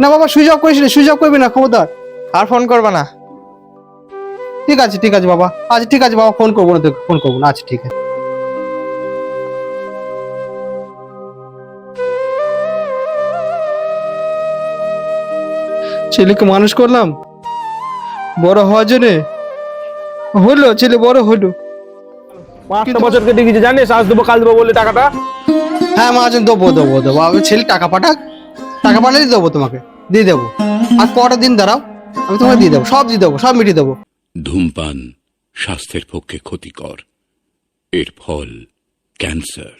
না বাবা switch off করিস সুইচ অফ করবি না খবরদার। আর ফোন করবে না। ঠিক আছে ঠিক আছে বাবা। আচ্ছা ঠিক আছে বাবা ফোন করব না তোকে ফোন করব না। আচ্ছা ঠিক আছে। ছেলেকে মানুষ করলাম? বড় হওয়ার জন্যে? হলো ছেলে বড় হলো। পাঁচটা বছর কেটে গেছে জানিস? আজ দেবো কাল দেবো বলে টাকাটা। হ্যাঁ মাজন দেবো দেবো দেবো। আমি ছেলে টাকা পাঠাক। টাকা পাঠালে দেবো তোমাকে দিয়ে দেবো। আর কটা দিন দাঁড়াও আমি তোমাকে দিয়ে দেবো সব দিয়ে দেবো সব মিটিয়ে দেবো। ধূমপান স্বাস্থ্যের পক্ষে ক্ষতিকর। এর ফল ক্যান্সার।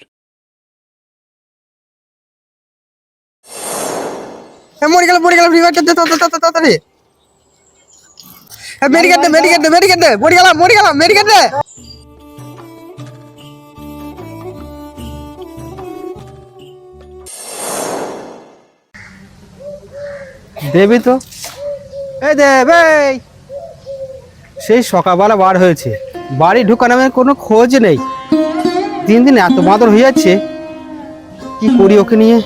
মরে গেল মরে গেল তাড়াতাড়ি। মেডিকেট দে মেডিকেট দে মেডিকেট দে মরে গেলাম মরে গেলাম মেডিকেট দে। দেবি তো? এই দেব সেই সকালবেলা বার হয়েছে। বাড়ি ঢুকা নামে কোনো খোঁজ নেই। দিন দিন এত বাঁদর হয়ে যাচ্ছে। কি করি ওকে নিয়ে?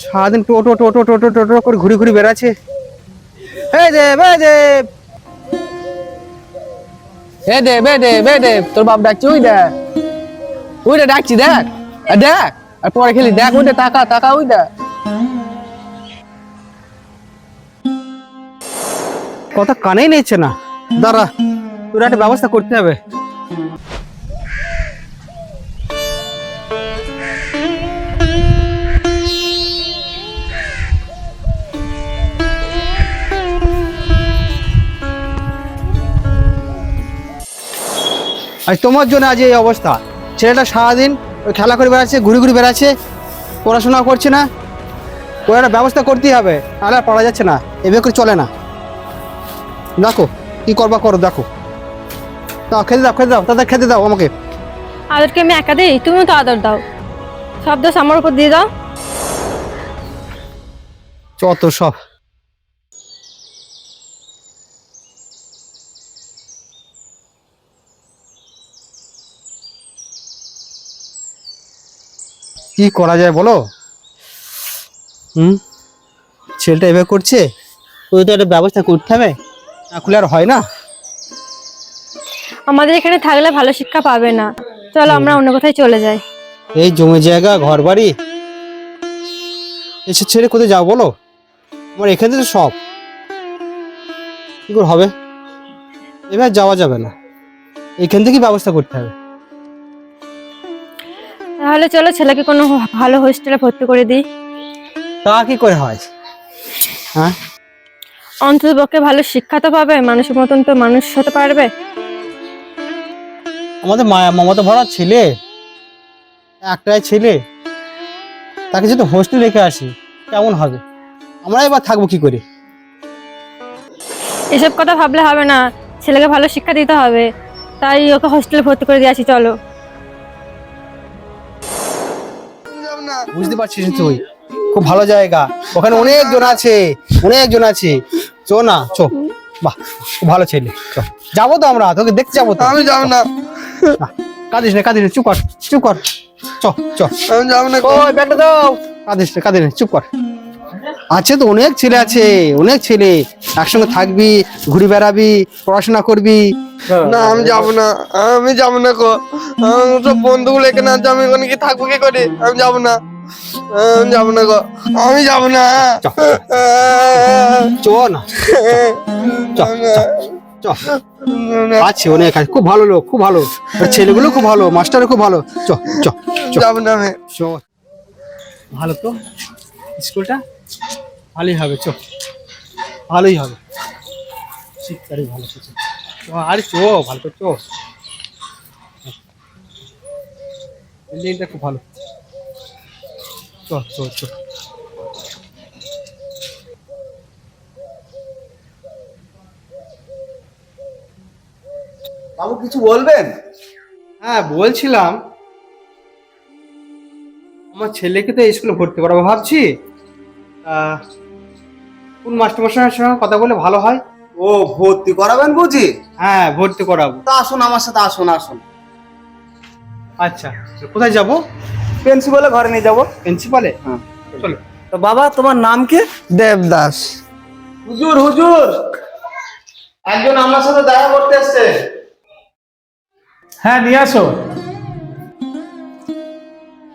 সারাদিন টোটো টোটো টোটো টোটো করে ঘুরে ঘুরে বেড়াচ্ছে। এই দেব এই দেব! এ দে বে দে বে দে তোর বাপ ডাকছি, ওই দেখ। ওই দে ডাকছি, দেখ। আর দেখ, আর পরে খেলি, দেখ, ওই দে টাকা টাকা, ওই দেখ। কথা কানেই নিচ্ছে না। দাঁড়া, তোর একটা ব্যবস্থা করতে হবে। আজ তোমার জন্য আজ এই অবস্থা। ছেলেটা সারাদিন ওই খেলা করে বেড়াচ্ছে, ঘুরে ঘুরে বেড়াচ্ছে পড়াশোনা করছে না। ওর একটা ব্যবস্থা করতেই হবে আর পড়া যাচ্ছে না। এভাবে করে চলে না। দেখো কি করবা করো দেখো। দাও খেতে দাও খেতে দাও তাদের খেতে দাও আমাকে। আদরকে আমি একা দিই তুমিও তো আদর দাও। সব দোষ আমার উপর দিয়ে দাও। চত সব। কি করা যায় বলো? হুম? ছেলেটা এভাবে করছে? ওই তো একটা ব্যবস্থা করতে হবে। না খুলে আর হয় না? আমাদের এখানে থাকলে ভালো শিক্ষা পাবে না। চলো আমরা অন্য কোথায় চলে যাই। এই জমি জায়গা ঘর বাড়ি এসব ছেড়ে কোথায় যাও বলো? আমার এখানে তো সব। কি করে হবে? এবার যাওয়া যাবে না। এখান থেকেই ব্যবস্থা করতে হবে। তাহলে চলো ছেলেকে কোনো ভালো হোস্টেলে ভর্তি করে দিই। তা কি করে হয়? হ্যাঁ? অন্তত পক্ষে ভালো শিক্ষা তো পাবে মানুষের মতন তো মানুষ হতে পারবে। আমাদের মায়া মমতা ভরা ছেলে একটাই ছেলে তাকে যদি হোস্টেল রেখে আসি কেমন হবে? আমরা এবার থাকব কি করে? এসব কথা ভাবলে হবে না ছেলেকে ভালো শিক্ষা দিতে হবে তাই ওকে হোস্টেলে ভর্তি করে দিয়ে আসি চলো। বুঝতে পারছিস তুই? খুব ভালো জায়গা ওখানে অনেকজন আছে অনেকজন আছে। চো না চো। বাহ ভালো ছেলে। চো। যাব তো আমরা তোকে দেখতে যাব তো। আমি যাব না। কাঁদিস না কাঁদিস চুপ কর চুপ কর। চ চ। আমি যাব না ওই ব্যাগটা দাও। কাঁদিস না কাঁদিস চুপ কর। আছে তো অনেক ছেলে আছে অনেক ছেলে। একসঙ্গে থাকবি ঘুরে বেড়াবি পড়াশোনা করবি। না আমি যাব না আমি যাব না আমার সব বন্ধুগুলো এখানে আছে আমি ওখানে কি থাকব কি করে? আমি যাব না। যাব না গো। আমি যাব না। চ। না। আছে অনেক আছে খুব ভালো লোক খুব ভালো। ছেলেগুলো খুব ভালো মাস্টারও খুব ভালো। চ চ যাব না চ। ভালো তো? স্কুলটা? ভালোই হবে চ। ভালোই হবে। শীতকালে ভালো আরে চো ভালো তো চো। বিল্ডিংটা খুব ভালো। চ চ চ বাবু কিছু বলবেন? হ্যাঁ বলছিলাম। আমার ছেলেকে তো স্কুলে ভর্তি করাবো ভাবছি। কোন মাস্টারমশাইয়ের সঙ্গে কথা বলে ভালো হয়? ও ভর্তি করাবেন বুঝি? হ্যাঁ ভর্তি করাবো। তা আসুন আমার সাথে আসুন আসুন। আচ্ছা কোথায় যাব? প্রিন্সিপালে ঘরে নিয়ে যাব। প্রিন্সিপালে? হ্যাঁ। চলো। তো বাবা তোমার নাম কি? দেবদাস। হুজুর হুজুর! একজন আমার সাথে দেখা করতে এসছে। হ্যাঁ নিয়ে আসো।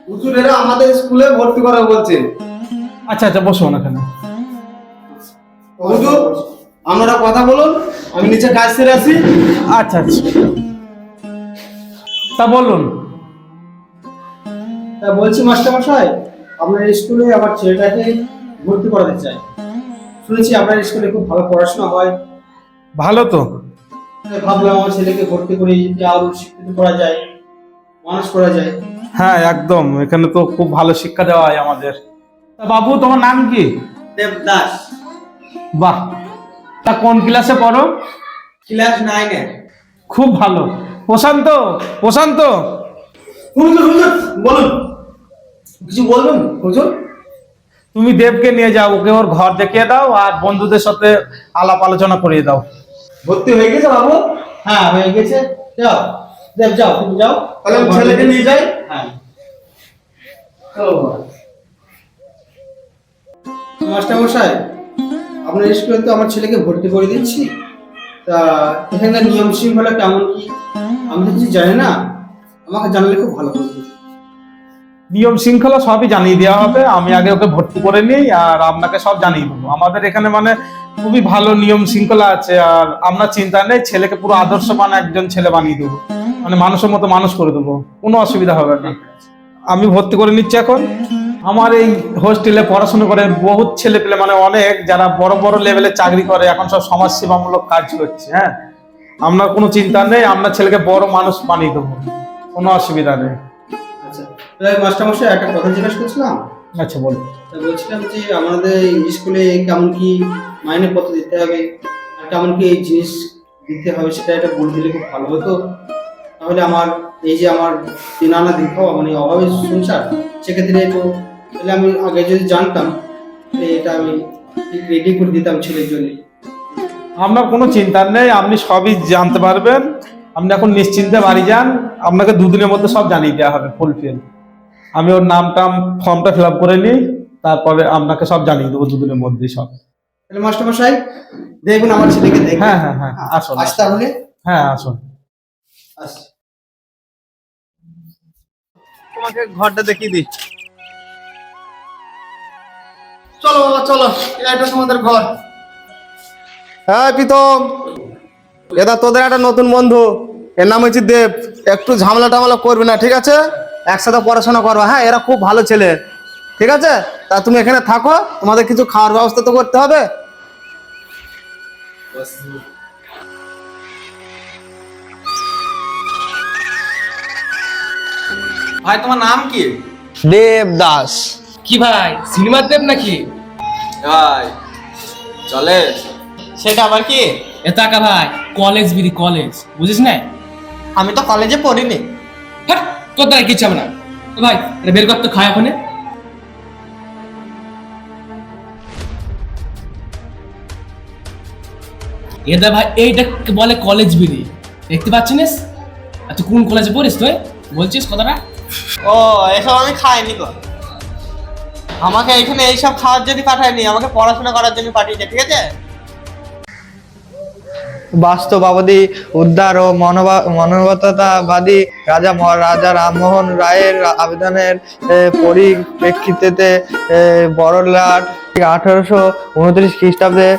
হুজুর এরা আমাদের স্কুলে ভর্তি করা বলছে। আচ্ছা আচ্ছা বসো না এখানে। হুজুর আপনারা কথা বলুন আমি নিচে কাজ সেরে আসি। আচ্ছা আচ্ছা। তা বলুন। তা বলছি মাস্টারমশাই আপনার স্কুলে আমার ছেলেটাকে ভর্তি করাতে চাই। শুনেছি আপনার স্কুলে খুব ভালো পড়াশোনা হয়। ভালো তো। ভাবলাম আমার ছেলেকে ভর্তি করে যদি আরও শিক্ষিত করা যায় মানুষ করা যায়। হ্যাঁ একদম। এখানে তো খুব ভালো শিক্ষা দেওয়া হয় আমাদের। তা বাবু তোমার নাম কি? দেবদাস। বাহ। তা কোন ক্লাসে পড়ো? ক্লাস নাইনে খুব ভালো। প্রশান্ত প্রশান্ত। হুজুর হুজুর বলুন কিছু বলবেন হুজুর? তুমি দেবকে নিয়ে যাও ওকে ওর ঘর দেখিয়ে দাও আর বন্ধুদের সাথে আলাপ আলোচনা করিয়ে দাও। ভর্তি হয়ে গেছে বাবু? হ্যাঁ হয়ে গেছে। যাও দেব যাও তুমি যাও। তাহলে ছেলেকে নিয়ে যাই। হ্যাঁ। চলো বাবা। মাস্টারমশাই আপনার স্কুলে তো আমার ছেলেকে ভর্তি করে দিচ্ছি। তা এখানকার নিয়ম শৃঙ্খলা কেমন কি? আমি তো কিছু জানি না। আমাকে জানালে খুব ভালো হবে নিয়ম শৃঙ্খলা সবই জানিয়ে দেওয়া হবে। আমি আগে ওকে ভর্তি করে নিই আর আপনাকে সব জানিয়ে দেবো। আমাদের এখানে মানে খুবই ভালো নিয়ম শৃঙ্খলা আছে আর আপনার চিন্তা নেই, ছেলেকে পুরো আদর্শবান একজন ছেলে বানিয়ে দেবো। মানে মানুষের মতো মানুষ করে দেবো। কোনো অসুবিধা হবে না। আমি ভর্তি করে নিচ্ছি এখন। আমার এই হোস্টেলে পড়াশোনা করে বহুত ছেলে পেলে মানে অনেক যারা বড় বড় লেভেলে চাকরি করে, এখন সব সমাজসেবামূলক কাজ করছে হ্যাঁ। আপনার কোনো চিন্তা নেই আপনার ছেলেকে বড় মানুষ বানিয়ে দেবো। কোনো অসুবিধা নেই। আচ্ছা মাস্টারমশাই একটা কথা জিজ্ঞাসা করছিলাম? আচ্ছা বলুন। বলছিলাম যে আমাদের স্কুলে কেমন কি মাইনে পত্র দিতে হবে আর কেমন কি জিনিস দিতে হবে সেটা একটা বলে দিলে খুব ভালো হতো। তাহলে আমার এই যে আমার তিন আনা দিতে মানে অভাবে সংসার সেক্ষেত্রে একটু তাহলে আমি আগে যদি জানতাম এটা আমি রেডি করে দিতাম ছেলের জন্য। আপনার কোনো চিন্তা নেই আপনি সবই জানতে পারবেন। আপনি এখন নিশ্চিন্তে বাড়ি যান আপনাকে দুদিনের মধ্যে সব জানিয়ে দেওয়া হবে ফুলফিল আমি ওর নামটা ফর্মটা ফিল আপ করে নিই তারপরে আপনাকে সব জানিয়ে দেবো দুদিনের মধ্যেই সব। তাহলে মাস্টারমশাই দেখুন আমার ছেলেকে দেখুন হ্যাঁ হ্যাঁ হ্যাঁ আসুন আজ তাহলে হ্যাঁ আসুন। তোমাকে ঘরটা দেখিয়ে দিই। চলো বাবা চলো এটা তোমাদের ঘর। হ্যাঁ প্রীতম। এটা তোদের একটা নতুন বন্ধু। এর নাম হচ্ছে দেব। একটু ঝামেলা টামেলা করবে না ঠিক আছে? একসাথে পড়াশোনা করবে। হ্যাঁ এরা খুব ভালো ছেলে। ঠিক আছে? তা তুমি এখানে থাকো তোমাদের কিছু খাওয়ার ব্যবস্থা তো করতে হবে। ভাই তোমার নাম কি? দেবদাস। কি ভাই সিনেমার দেব নাকি? ভাই চলে। সেটা আবার কি? এতাকা ভাই? কলেজ বিড়ি কলেজ বুঝিস না? আমি তো কলেজে পড়িনি। হাট তোর দ্বারা কিচ্ছু হবে না। ভাই এটা বের কর তো খায় ওখানে এটা ভাই এইটা বলে কলেজ বিড়ি দেখতে পাচ্ছিস? আর তুই কোন কলেজে পড়িস তুই? বলছিস কথাটা? ও এসব আমি খাইনি গো। আমাকে এখানে এইসব খাওয়ার জন্য পাঠায়নি। আমাকে পড়াশোনা করার জন্য পাঠিয়েছে ঠিক আছে? বাস্তবাদী উদ্ধার ও মনোবা মানবতাবাদী রাজা রাজা রামমোহন রায়ের আবেদনের পরিপ্রেক্ষিতে বড়লাট আঠারোশো উনত্রিশ খ্রিস্টাব্দে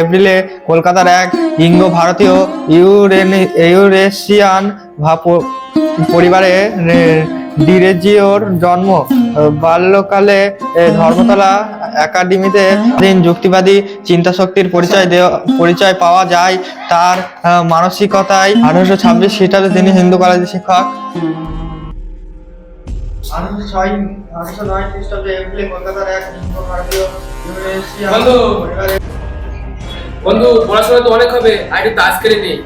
এপ্রিলে কলকাতার এক ইঙ্গ ভারতীয় ইউরেনি ইউরেশিয়ান পরিবারে ডিরেজিওর জন্ম। বাল্যকালে ধর্মতলা একাডেমিতে দিন যুক্তিবাদী চিন্তা শক্তির পরিচয় দেওয়া, পরিচয় পাওয়া যায়, তার মানসিকতায় আঠারোশো ছাব্বিশ খ্রিস্টাব্দে তিনি হিন্দু কলেজের শিক্ষক বন্ধু। পড়াশোনা তো অনেক হবে, আর একটু তাস করে নেই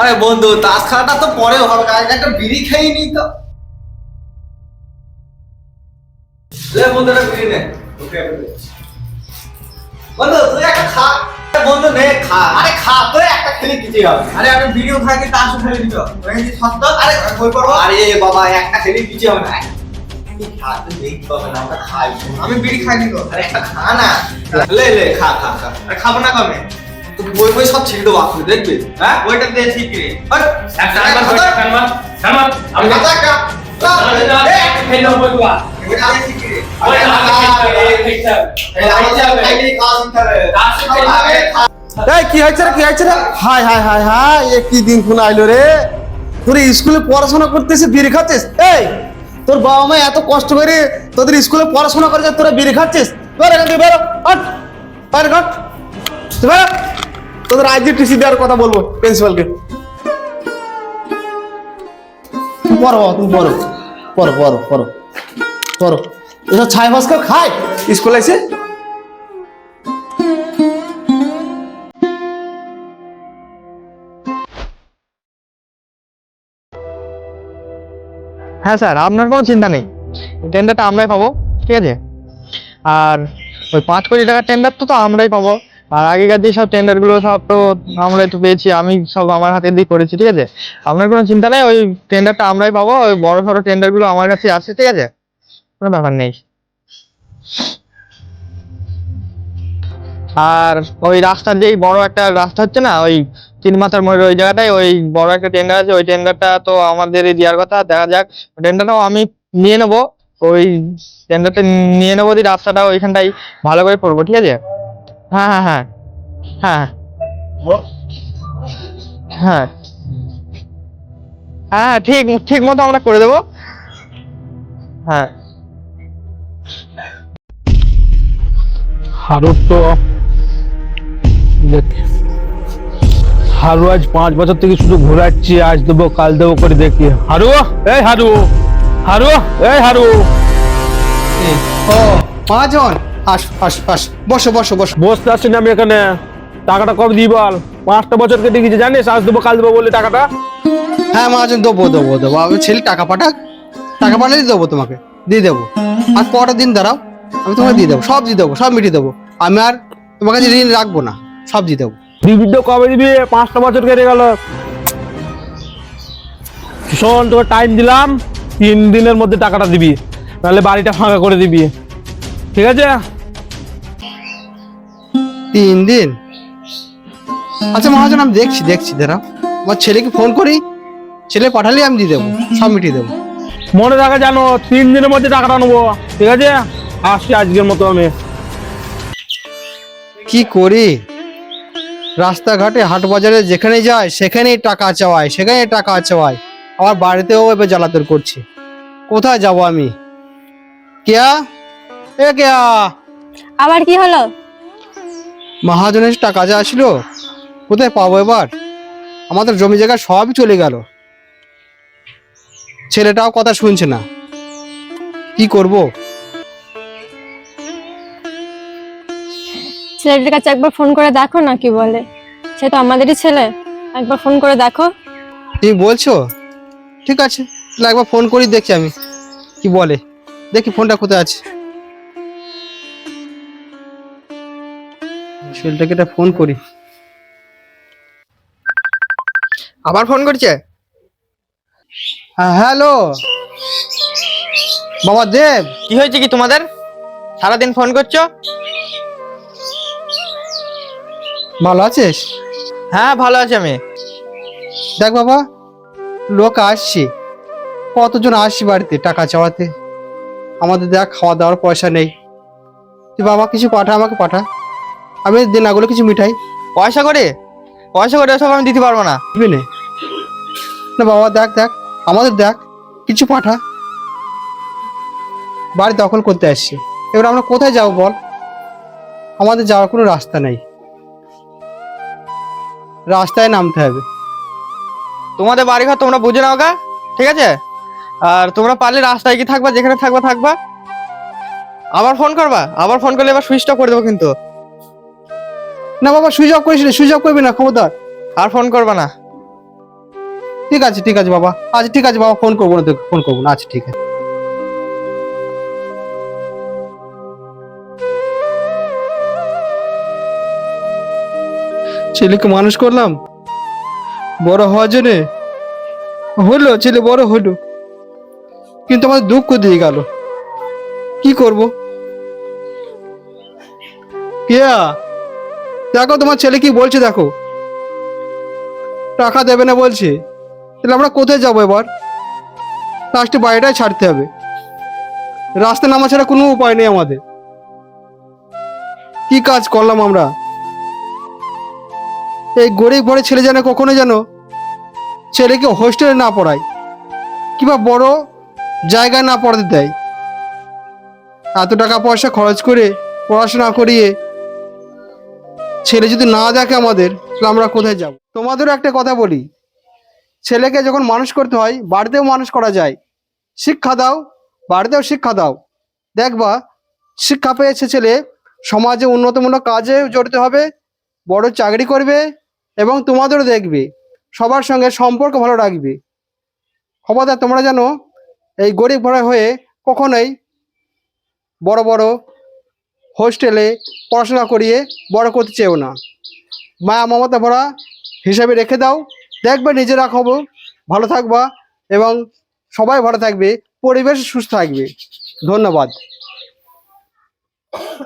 আরে বন্ধু তাস খেলাটা তো পরেও হবে আগে একটা বিড়ি খেয়ে নি তো। লে বন্ধু একটা বিড়ি নে। বন্ধু তুই একটা খা। বন্ধু নে খা। আরে খা তো একটা খেলে কিছুই হবে আরে আমি ভিডিও খাই তা আসো খেলে দিত ওই যে সত্য আরে বই পড়ব আরে বাবা একটা খেলে কিছু হবে না। তুই তুই আমি বিড়ি খাইনি তো। আরে একটা খা না। লে লে খা খা খা। খাব না কমে বই বই সব ছেড়ে দেবো আপনি দেখবি হ্যাঁ? বইটা দিয়ে ঠিক রে কথা কা হয়েছে রে কি হয়েছে রে? হাই হাই হাই হাই এ কি দিন কোন আইলো রে? তোর স্কুলে পড়াশোনা করতেছে বিড়ি খাচ্ছিস? এই তোর বাবা মা এত কষ্ট করে তোদের স্কুলে পড়াশোনা করে যে তোরা বিড়ি খাচ্ছিস? বেরো এখান থেকে বেরো হট বাইরে তুই বেরো তোদের আইজি টিসি দেওয়ার কথা বলব প্রিন্সিপালকে পড়ো বাবা, তুমি পড়ো। পড়ো পড়ো পড়ো। পড়ো। এসব ছাই কেউ খায়? স্কুলে এসে হ্যাঁ স্যার আপনার কোনো চিন্তা নেই। টেন্ডারটা আমরাই পাবো ঠিক আছে? আর ওই পাঁচ কোটি টাকার টেন্ডার তো তো আমরাই পাবো। আর আগেকার যে সব টেন্ডারগুলো সব তো আমরা একটু পেয়েছি, আমি সব আমার হাতে দিয়ে করেছি, ঠিক আছে? আপনার কোনো চিন্তা নেই, ওই টেন্ডারটা আমরাই পাবো, ওই বড় সড়ো টেন্ডারগুলো আমার কাছে আছে, ঠিক আছে? কোনো ব্যাপার নেই। আর ওই রাস্তার যেই বড় একটা রাস্তা হচ্ছে না, ওই তিন মাথার মোড়ের ওই জায়গাটায়, ওই বড় একটা টেন্ডার আছে, ওই টেন্ডারটা তো আমাদেরই দেওয়ার কথা, দেখা যাক। টেন্ডারটাও আমি নিয়ে নেব, ওই টেন্ডারটা নিয়ে নেব দিয়ে রাস্তাটা ওইখানটাই ভালো করে করব ঠিক আছে? হ্যাঁ হ্যাঁ হ্যাঁ হ্যাঁ হ্যাঁ। হ্যাঁ। ঠিক ঠিক মতো আমরা করে দেবো। হ্যাঁ। হারুর তো হারু আজ পাঁচ বছর থেকে শুধু ঘোরাচ্ছি আজ দেবো কাল দেবো করে দেখি। হারু এই হারু হারু এই হারু। ও মহাজন আস আস আস। বসো বসো বসো। বসতে আসছি না আমি এখানে। টাকাটা কবে দিই বল? পাঁচটা বছর কেটে গেছে জানিস? আজ দেবো কাল দেবো বলে টাকাটা। হ্যাঁ মহাজন দেবো দেবো দেবো। আমি ছেলে টাকা পাঠাক? টাকা পাঠালে দেবো তোমাকে। দিয়ে দেবো। আর পরের দিন দাঁড়াও আমি তোমাকে দিয়ে দেবো। সব দিয়ে দেবো সব মিটিয়ে দেবো। আমি আর তোমার কাছে ঋণ রাখব না। সব দিয়ে দেবো। দিবি কবে দিবি? পাঁচটা বছর কেটে গেল। শোন তোকে টাইম দিলাম। তিন দিনের মধ্যে টাকাটা দিবি। নাহলে বাড়িটা ফাঁকা করে দিবি। ঠিক আছে? তিন দিন? আচ্ছা মহাজন আমি দেখছি দেখছি দাঁড়াও। আমার ছেলেকে ফোন করি। ছেলে পাঠালে আমি দিয়ে দেবো সব মিটিয়ে দেবো। মনে রাখা জানো তিন দিনের মধ্যে টাকাটা নেব। ঠিক আছে? আসছি আজকের মতো আমি। কি করি? রাস্তাঘাটে হাট বাজারে যেখানে যায় সেখানেই টাকা চাওয়ায় সেখানেই টাকা চাওয়ায় আমার বাড়িতেও এবার জ্বালাতন করছে। কোথায় যাব আমি? কেয়া? এ কেয়া আবার কি হলো? মহাজনের টাকা যা আসলো কোথায় পাবো এবার? আমাদের জমি জায়গা সবই চলে গেল। ছেলেটাও কথা শুনছে না। কি করব? ছেলেটির কাছে একবার ফোন করে দেখো না কি বলে। সে তো আমাদেরই ছেলে। একবার ফোন করে দেখো। তুমি বলছো? ঠিক আছে তাহলে একবার ফোন করি দেখি আমি। কি বলে? দেখি ফোনটা কোথায় আছে। ছেলেটাকে একটা ফোন করি। আবার ফোন করছে? হ্যাঁ হ্যালো বাবা দেব। কি হয়েছে কি তোমাদের? সারাদিন ফোন করছ? ভালো আছিস? হ্যাঁ ভালো আছি আমি। দেখ বাবা লোক আসছে। কতজন আসছে বাড়িতে টাকা চাওয়াতে? আমাদের দেখ খাওয়া দাওয়ার পয়সা নেই। তুই বাবা কিছু পাঠা আমাকে পাঠা। আমি দিনাগুলো কিছু মিঠাই। পয়সা করে? পয়সা করে সব আমি দিতে পারব না। দিবি নে? না বাবা দেখ দেখ আমাদের দেখ কিছু পাঠা। বাড়ি দখল করতে আসছে। এবার আমরা কোথায় যাব বল? আমাদের যাওয়ার কোনো রাস্তা নেই। রাস্তায় নামতে হবে। তোমাদের বাড়ি ঘর তোমরা বুঝে নাও গা ঠিক আছে? আর তোমরা পারলে রাস্তায় কি থাকবা যেখানে থাকবা থাকবা। আবার ফোন করবা? আবার ফোন করলে এবার সুইচ অফ করে দেবো কিন্তু। না বাবা সুইচ অফ করিস সুইচ অফ করবি না খবরদার আর ফোন করবা না। ঠিক আছে ঠিক আছে বাবা। আচ্ছা ঠিক আছে বাবা ফোন করব না তোকে ফোন করব না। আচ্ছা ঠিক আছে। ছেলেকে মানুষ করলাম? বড় হওয়ার জন্যে? হলো ছেলে বড় হলো। কিন্তু আমার দুঃখ দিয়ে গেল। কি করব? কেয়া? দেখো, তোমার ছেলে কি বলছে দেখো। টাকা দেবে না বলছে। তাহলে আমরা কোথায় যাব এবার? লাস্টে বাড়িটাই ছাড়তে হবে। রাস্তা নামা ছাড়া কোনো উপায় নেই আমাদের। কি কাজ করলাম আমরা? এই গরিব ঘরে ছেলে যেন কখনো যেন ছেলেকে হোস্টেলে না পড়ায়, কিংবা বড় জায়গায় না পড়াতে দেয়। এত টাকা পয়সা খরচ করে পড়াশোনা করিয়ে ছেলে যদি না দেখে আমাদের, তাহলে আমরা কোথায় যাব? তোমাদেরও একটা কথা বলি। ছেলেকে যখন মানুষ করতে হয়, বাড়িতেও মানুষ করা যায়। শিক্ষা দাও, বাড়িতেও শিক্ষা দাও। দেখবা, শিক্ষা পেয়েছে ছেলে, সমাজে উন্নতমূলক কাজে জড়িত হবে, বড় চাকরি করবে এবং তোমাদেরও দেখবে, সবার সঙ্গে সম্পর্ক ভালো রাখবে। খবরদার, তোমরা যেন এই গরিব ঘরে হয়ে কখনোই বড় বড় হোস্টেলে পড়াশোনা করিয়ে বড় করতে চেও না। মায়া মমতা ভরা হিসাবে রেখে দাও, দেখবে নিজেরা খবর। ভালো থাকবা এবং সবাই ভালো থাকবে, পরিবেশ সুস্থ থাকবে। ধন্যবাদ।